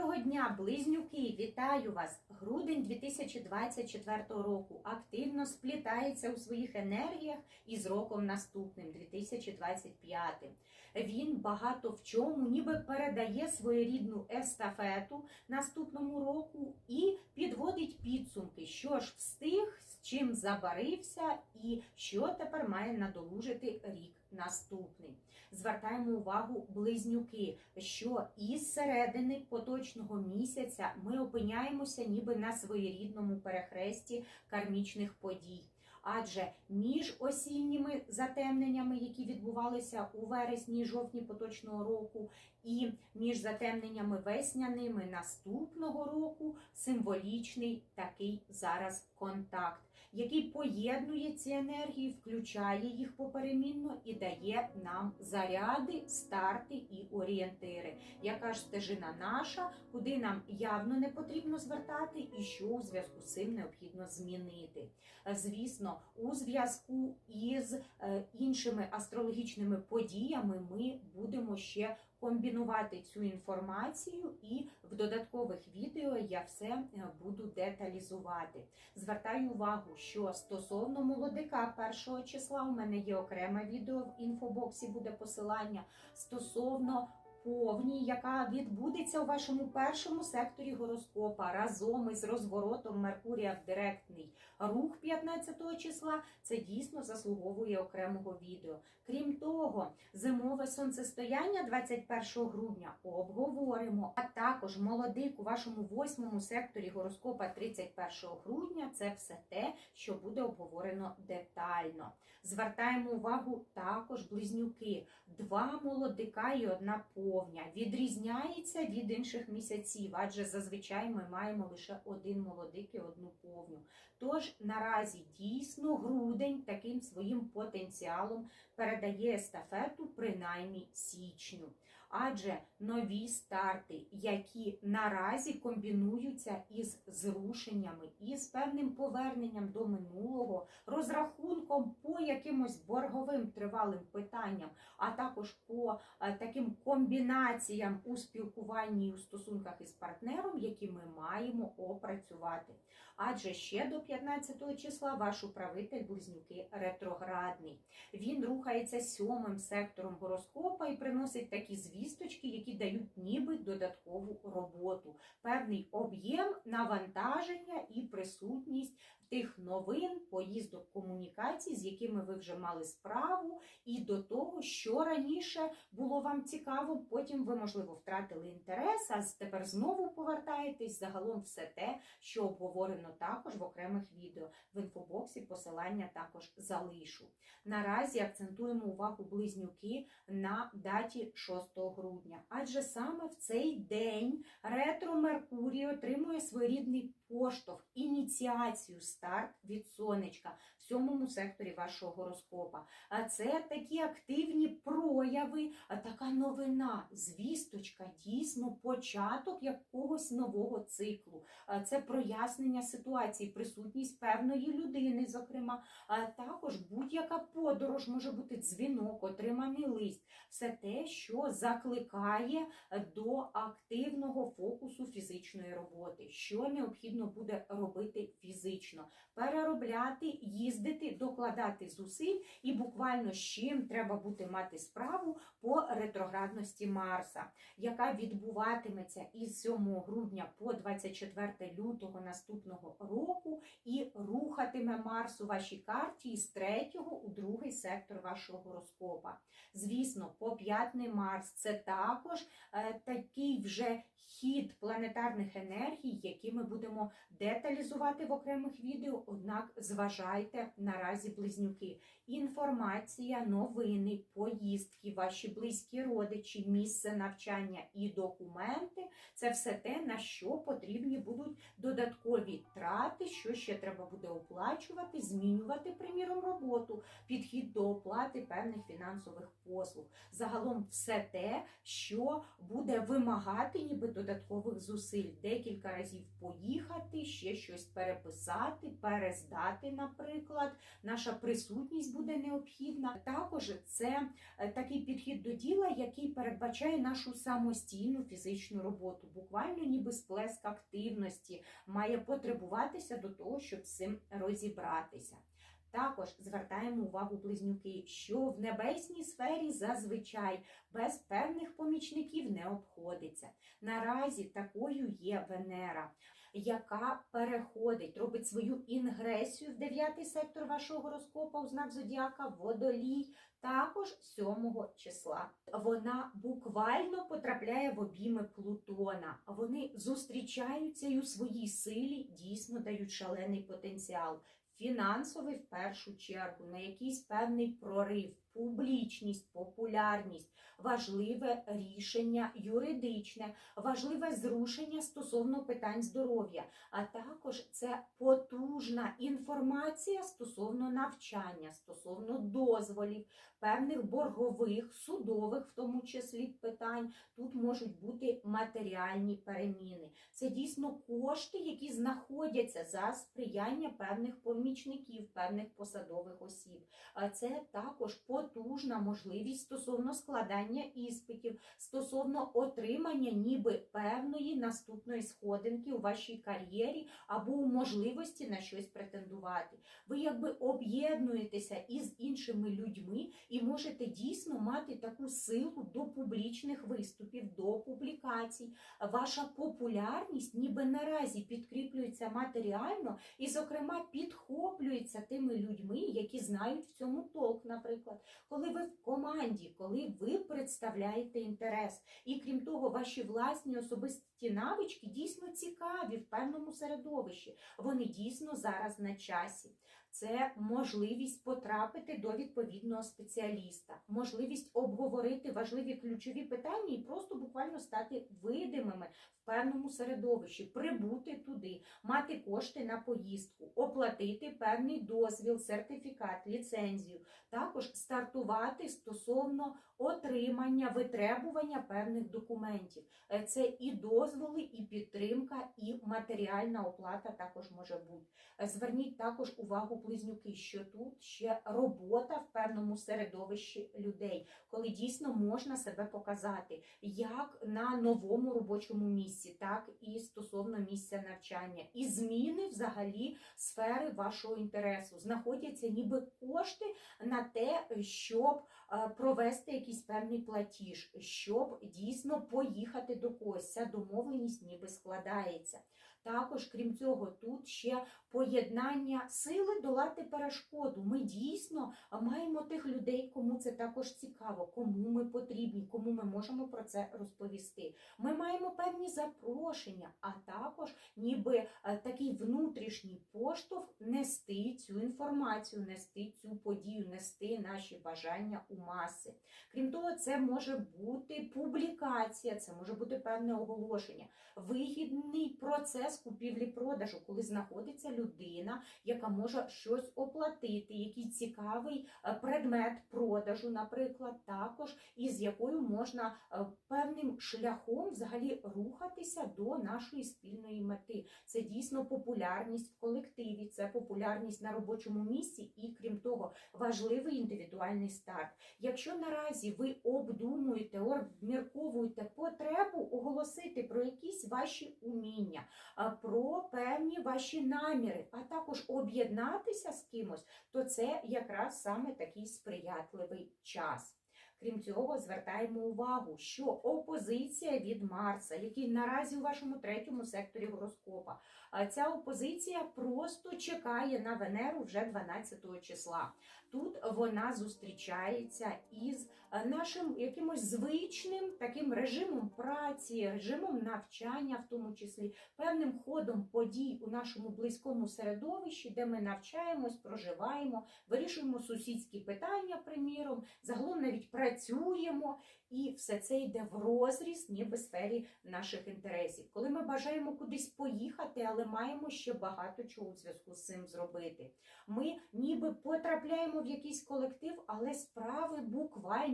Доброго дня, близнюки! Вітаю вас! Грудень 2024 року активно сплітається у своїх енергіях із роком наступним 2025. Він багато в чому ніби передає своєрідну естафету наступному року і підводить підсумки, що ж встиг, з чим забарився, і що тепер має надолужити рік наступний. Звертаємо увагу близнюки, що із середини поточного місяця ми опиняємося ніби на своєрідному перехресті кармічних подій. Адже між осінніми затемненнями, які відбувалися у вересні і жовтні поточного року, і між затемненнями весняними наступного року символічний такий зараз контакт, який поєднує ці енергії, включає їх поперемінно і дає нам заряди, старти і орієнтири. Яка ж стежина наша, куди нам явно не потрібно звертати, і що у зв'язку з цим необхідно змінити. Звісно, у зв'язку із е, іншими астрологічними подіями ми будемо ще комбінувати цю інформацію, і в додаткових відео я все е, буду деталізувати. Звертаю увагу, що стосовно молодика першого числа у мене є окреме відео в інфобоксі буде посилання стосовно. Повній, яка відбудеться у вашому першому секторі гороскопа разом із розворотом Меркурія в директний рух 15 числа, це дійсно заслуговує окремого відео. Крім того, зимове сонцестояння 21 грудня обговоримо, а також молодик у вашому восьмому секторі гороскопа 31 грудня це все те, що буде обговорено детально. Звертаємо увагу також близнюки, два молодика і одна повня. Відрізняється від інших місяців, адже зазвичай ми маємо лише один молодик і одну повню. Тож наразі дійсно грудень таким своїм потенціалом передає естафету принаймні січню. Адже нові старти, які наразі комбінуються із зрушеннями, із певним поверненням до минулого, розрахунком по якимось борговим тривалим питанням, а також по е, таким комбінаціям у спілкуванні і у стосунках із партнером, які ми маємо опрацювати. Адже ще до 15 числа ваш управитель близнюки ретроградний. Він рухається сьомим сектором гороскопа і приносить такі звісточки, які дають ніби додаткову роботу, певний об'єм навантаження і присутність тих новин, поїздок комунікацій, з якими ви вже мали справу, і до того, що раніше було вам цікаво, потім ви, можливо, втратили інтерес, а тепер знову повертаєтесь. Загалом все те, що обговорено також в окремих відео. В інфобоксі посилання також залишу. Наразі акцентуємо увагу близнюки на даті 6 грудня, адже саме в цей день ретро Меркурій отримує своєрідний поштовх, ініціацію, старт від сонечка в сьомому секторі вашого гороскопа. А це такі активні прояви, така новина, звісточка, дійсно початок якогось нового циклу. Це прояснення ситуації, присутність певної людини, зокрема, а також будь-яка подорож може бути дзвінок, отриманий лист, все те, що закликає до активного фокусу фізичної роботи, що необхідно буде робити фізично, переробляти, їздити, докладати зусиль, і буквально з чим треба буде мати справу по ретроградності Марса, яка відбуватиметься із 7 грудня по 24 лютого наступного року, і рухатиме Марс у вашій карті із 3 у другий сектор вашого гороскопа. Звісно, поп'ятний Марс це також е, такий вже хід планетарних енергій, які ми будемо деталізувати в окремих відео. Однак зважайте наразі близнюки. Інформація, новини, поїздки, ваші близькі родичі, місце навчання і документи це все те, на що потрібні будуть додаткові трати, що ще треба буде оплачувати, змінювати, приміром, роботу, підхід до оплати певних фінансових послуг. Загалом все те, що буде вимагати ніби додаткових зусиль. Декілька разів поїхати, ще щось переписати, перездати, наприклад. Наша присутність буде необхідна. Також це е, такий підхід до діла, який передбачає нашу самостійну фізичну роботу. Буквально ніби сплеск активності має потребуватися до того, щоб з цим розібратися. Також звертаємо увагу близнюки, що в небесній сфері зазвичай без певних помічників не обходиться. Наразі такою є Венера, яка переходить, робить свою інгресію в дев'ятий сектор вашого гороскопа у знак зодіака Водолій. Також 7 числа вона буквально потрапляє в обійми Плутона. Вони зустрічаються і у своїй силі дійсно дають шалений потенціал. Фінансовий в першу чергу, на якийсь певний прорив, публічність, популярність, важливе рішення юридичне, важливе зрушення стосовно питань здоров'я, а також це потужна інформація стосовно навчання, стосовно дозволів, певних боргових, судових, в тому числі питань. Тут можуть бути матеріальні переміни. Це дійсно кошти, які знаходяться за сприяння певних помічників, певних посадових осіб. А це також потужна можливість стосовно складання іспитів, стосовно отримання ніби певної наступної сходинки у вашій кар'єрі або у можливості на щось претендувати. Ви якби об'єднуєтеся із іншими людьми і можете дійсно мати таку силу до публічних виступів, до публікацій. Ваша популярність ніби наразі підкріплюється матеріально і, зокрема, підхоплюється тими людьми, які знають в цьому толк, наприклад, коли ви в команді, коли ви представляєте інтерес. І крім того, ваші власні особисті навички дійсно цікаві в певному середовищі. Вони дійсно зараз на часі. Це можливість потрапити до відповідного спеціаліста, можливість обговорити важливі ключові питання і просто буквально стати видимими в певному середовищі, прибути туди, мати кошти на поїздку, оплатити певний дозвіл, сертифікат, ліцензію, також стартувати стосовно отримання, витребування певних документів. Е, Це і дозволи, і підтримка, і матеріальна оплата також може бути. Е, Зверніть також увагу близнюки, що тут ще робота в певному середовищі людей, коли дійсно можна себе показати як на новому робочому місці, так і стосовно місця навчання, і зміни взагалі сфери вашого інтересу. Знаходяться ніби кошти на те, щоб е, провести якийсь певний платіж, щоб дійсно поїхати до когось. Ця домовленість ніби складається. Також, крім цього, тут ще поєднання сили долати перешкоду. Ми дійсно маємо тих людей, кому це також цікаво, кому ми потрібні, кому ми можемо про це розповісти. Ми маємо певні запрошення, а також ніби е, такий внутрішній поштовх нести цю інформацію, нести цю подію, нести наші бажання у маси. Крім того, це може бути публікація, це може бути певне оголошення, вигідний процес купівлі-продажу, коли знаходиться людина, яка може щось оплатити, який цікавий е, предмет продажу, наприклад, також із якою можна е, певним шляхом взагалі рухатися до нашої спільної мети. Це дійсно популярність в колективі, це популярність на робочому місці, і крім того, важливий індивідуальний старт. Якщо наразі ви обдумуєте, обмірковуєте потребу оголосити про якісь ваші уміння, про певні ваші наміри, а також об'єднатися з кимось, то це якраз саме такий сприятливий час. Крім цього, звертаємо увагу, що опозиція від Марса, який наразі у вашому третьому секторі гороскопа, ця опозиція просто чекає на Венеру вже 12 числа. Тут вона зустрічається із нашим якимось звичним таким режимом праці, режимом навчання, в тому числі певним ходом подій у нашому близькому середовищі, де ми навчаємось, проживаємо, вирішуємо сусідські питання, приміром, загалом навіть працюємо і все це йде в розріз, ніби сфері наших інтересів. Коли ми бажаємо кудись поїхати, але маємо ще багато чого у зв'язку з цим зробити. Ми ніби потрапляємо в якийсь колектив, але справи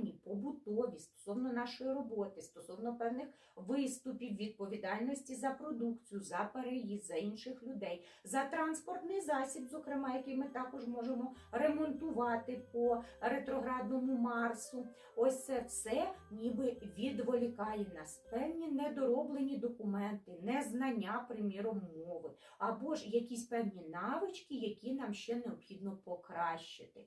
буквальні, побутові стосовно нашої роботи, стосовно певних виступів, відповідальності за продукцію, за переїзд, за інших людей, за транспортний засіб, зокрема, який ми також можемо ремонтувати по ретроградному Марсу. Ось це все ніби відволікає нас. Певні недороблені документи, незнання, приміром, мови, або ж якісь певні навички, які нам ще необхідно покращити.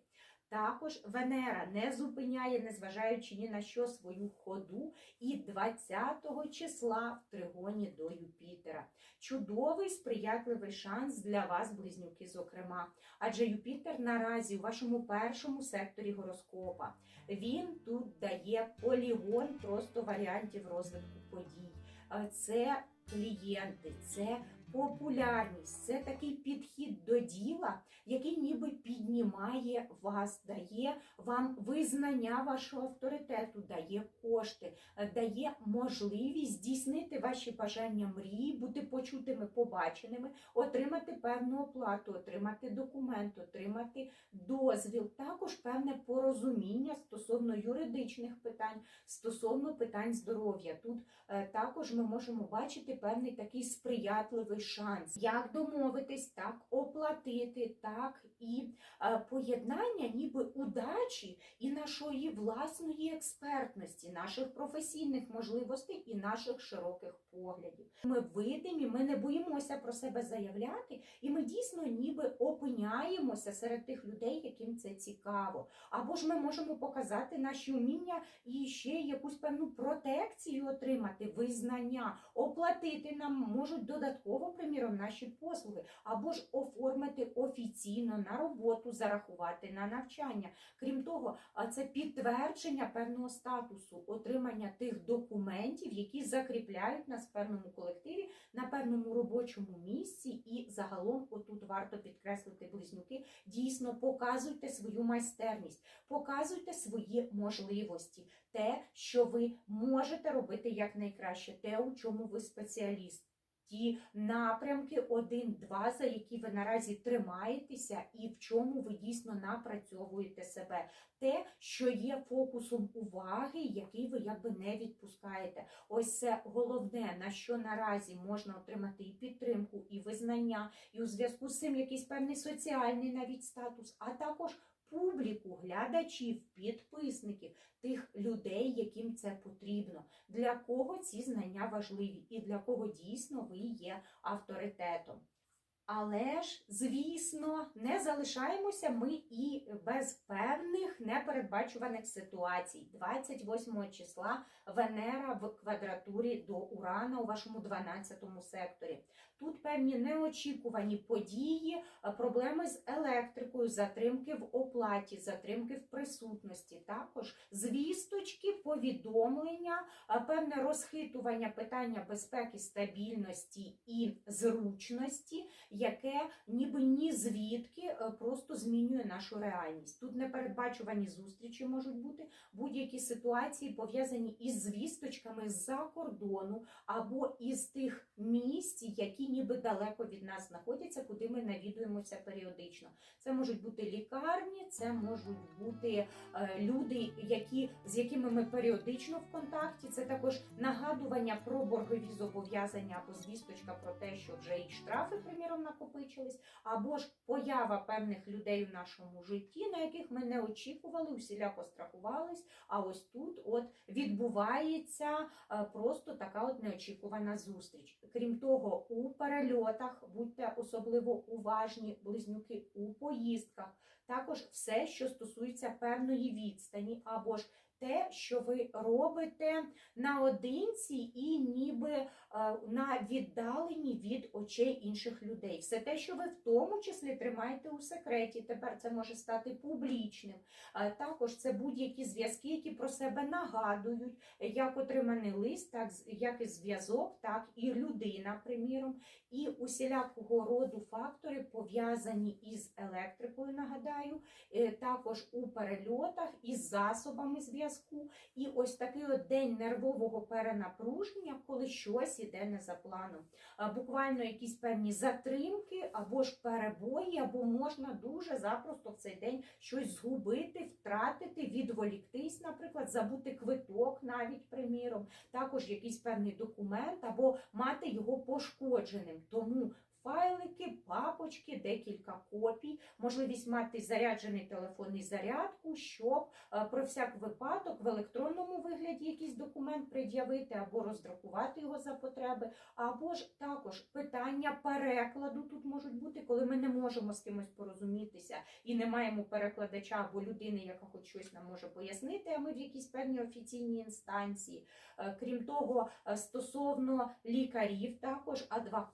Також Венера не зупиняє, незважаючи ні на що свою ходу, і 20 числа в тригоні до Юпітера. Чудовий сприятливий шанс для вас, близнюки, зокрема. Адже Юпітер наразі у вашому першому секторі гороскопа. Він тут дає полігон просто варіантів розвитку подій. Е, Це клієнти, це популярність, це такий підхід до діла, який ніби піднімає вас, дає вам визнання вашого авторитету, дає кошти, е, дає можливість здійснити ваші бажання мрії, бути почутими, побаченими, отримати певну оплату, отримати документ, отримати дозвіл, також певне порозуміння стосовно юридичних питань, стосовно питань здоров'я. Тут е, також ми можемо бачити певний такий сприятливий шанс, як домовитись, так оплатити, так і е, поєднання ніби удачі і нашої власної експертності, наших професійних можливостей і наших широких поглядів. Ми видимі, ми не боїмося про себе заявляти, і ми дійсно ніби опиняємося серед тих людей, яким це цікаво. Або ж ми можемо показати наші уміння і ще якусь певну протекцію отримати, визнання, оплатити нам можуть додатково, приміром, наші послуги, або ж оформити офіційно на роботу, зарахувати на навчання. Крім того, це підтвердження певного статусу, отримання тих документів, які закріпляють нас в певному колективі, на певному робочому місці, і загалом, отут варто підкреслити близнюки, дійсно показуйте свою майстерність, показуйте свої можливості, те, що ви можете робити якнайкраще, те, у чому ви спеціаліст. Ті напрямки один-два, за які ви наразі тримаєтеся, і в чому ви дійсно напрацьовуєте себе, те, що є фокусом уваги, який ви якби не відпускаєте. Ось це головне, на що наразі можна отримати і підтримку, і визнання, і у зв'язку з цим якийсь певний соціальний навіть статус, а також публіку, глядачів, підписників, тих людей, яким це потрібно, для кого ці знання важливі, і для кого дійсно ви є авторитетом. Але ж, звісно, не залишаємося ми і без певних непередбачуваних ситуацій. 28 числа Венера в квадратурі до Урана у вашому 12 секторі. Тут певні неочікувані події, е, проблеми з електрикою, затримки в оплаті, затримки в присутності, також звісточки, повідомлення, е, певне розхитування питання безпеки, стабільності і зручності яке ніби ні звідки е, просто змінює нашу реальність. Тут непередбачувані зустрічі можуть бути будь-які ситуації пов'язані із звісточками з-за кордону або із тих місць, які ніби далеко від нас знаходяться, куди ми навідуємося періодично. Це можуть бути лікарні, це можуть бути е, люди, які, з якими ми періодично в контакті. Це також нагадування про боргові зобов'язання або звісточка про те, що вже і штрафи, приміром, накопичились, або ж поява певних людей в нашому житті, на яких ми не очікували, усіляко страхувались. А ось тут от відбувається е, просто така от неочікувана зустріч. Крім того, у перельотах будьте особливо уважні, близнюки у поїздках, також все, що стосується певної відстані, або ж те, що ви робите наодинці і ніби е, на віддаленні від очей інших людей. Все те, що ви в тому числі тримаєте у секреті, тепер це може стати публічним. Також це будь-які зв'язки, які про себе нагадують, як отриманий лист, так як і зв'язок, так і людина, приміром, і усілякого роду фактори пов'язані із електрикою, нагадаю, е, також у перельотах із засобами зв'язку зв'язку. І ось такий от день нервового перенапруження, коли щось іде не за планом. Буквально якісь певні затримки або ж перебої, або можна дуже запросто в цей день щось згубити, втратити, відволіктись, наприклад, забути квиток, навіть приміром, також якийсь певний документ, або мати його пошкодженим. Тому файлики, папочки, декілька копій, можливість мати заряджений телефон і зарядку, щоб е, про всяк випадок в електронному вигляді якийсь документ пред'явити або роздрукувати його за потреби, або ж також питання перекладу тут можуть бути, коли ми не можемо з кимось порозумітися і не маємо перекладача або людини, яка хоч щось нам може пояснити, а ми в якійсь певній офіційній інстанції. Е, Крім того, е, стосовно лікарів, також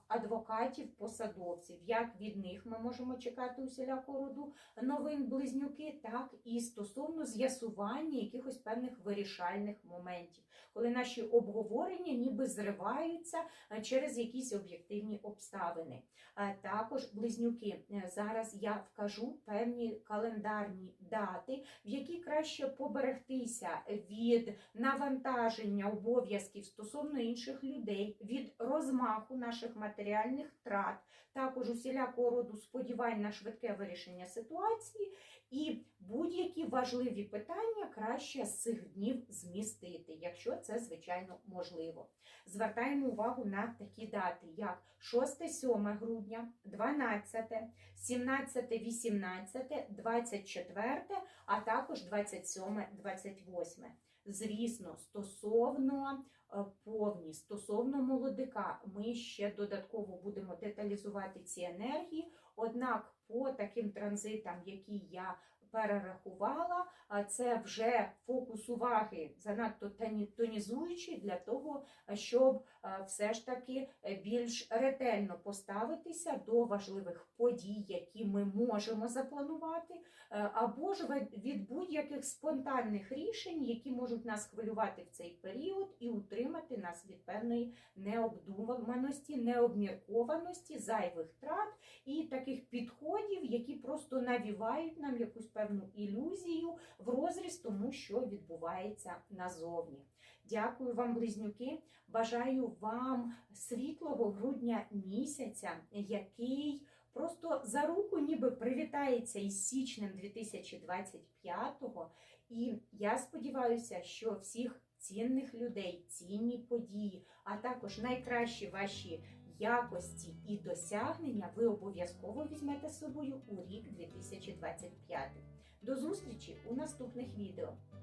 адвокатів, посадовців, як від них ми можемо чекати усілякого роду новин близнюки, так і стосовно з'ясування якихось певних вирішальних моментів, коли наші обговорення ніби зриваються е, через якісь об'єктивні обставини. Е, Також близнюки. е, Зараз я вкажу певні календарні дати, в які краще поберегтися від навантаження обов'язків стосовно інших людей, від розмаху наших матеріальних втрат, також усілякого роду сподівань на швидке вирішення ситуації, і будь-які важливі питання краще з цих днів змістити, якщо це звичайно можливо. Звертаємо увагу на такі дати, як 6-7 грудня, 12, 17, 18, 24, а також 27, 28. Звісно, стосовно е, повні, стосовно молодика, ми ще додатково будемо деталізувати ці енергії. Однак, по таким транзитам, які я перерахувала, а це вже фокус уваги занадто тоні- тонізуючий для того, щоб все ж таки е, більш ретельно поставитися до важливих подій, які ми можемо запланувати, е, або ж від будь-яких спонтанних рішень, які можуть нас хвилювати в цей період і утримати нас від певної необдуманості, необміркованості, зайвих трат і таких підходів, які просто навівають нам якусь певну ілюзію в розріз тому, що відбувається назовні. Дякую вам, близнюки. Бажаю вам світлого грудня місяця, який просто за руку ніби привітається із січнем 2025-го. І я сподіваюся, що всіх цінних людей, цінні події, а також найкращі ваші якості і досягнення ви обов'язково візьмете з собою у рік 2025. До зустрічі у наступних відео!